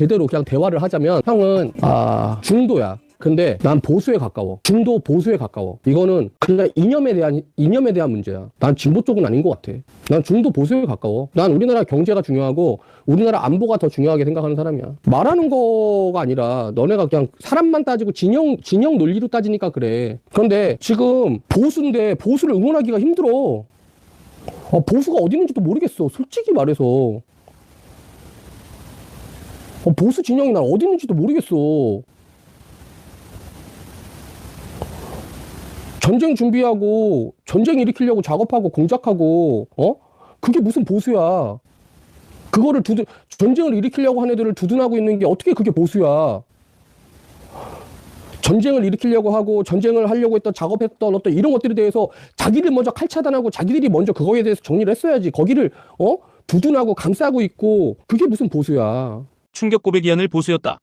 제대로 그냥 대화를 하자면 형은 아 중도야. 근데 난 보수에 가까워. 중도 보수에 가까워. 이거는 그냥 이념에 대한 이념에 대한 문제야. 난 진보 쪽은 아닌 것 같아. 난 중도 보수에 가까워. 난 우리나라 경제가 중요하고 우리나라 안보가 더 중요하게 생각하는 사람이야. 말하는 거가 아니라 너네가 그냥 사람만 따지고 진영 진영 논리로 따지니까 그래. 그런데 지금 보수인데 보수를 응원하기가 힘들어. 어, 보수가 어디 있는지도 모르겠어. 솔직히 말해서. 어, 보수 진영이 난 어디 있는지도 모르겠어. 전쟁 준비하고 전쟁 일으키려고 작업하고 공작하고 어? 그게 무슨 보수야? 그거를 두둔 전쟁을 일으키려고 한 애들을 두둔하고 있는 게 어떻게 그게 보수야? 전쟁을 일으키려고 하고 전쟁을 하려고 했던 작업했던 어떤 이런 것들에 대해서 자기를 먼저 칼차단하고 자기들이 먼저 그거에 대해서 정리를 했어야지. 거기를 어? 두둔하고 감싸고 있고 그게 무슨 보수야 충격 고백 이한을 보수였다.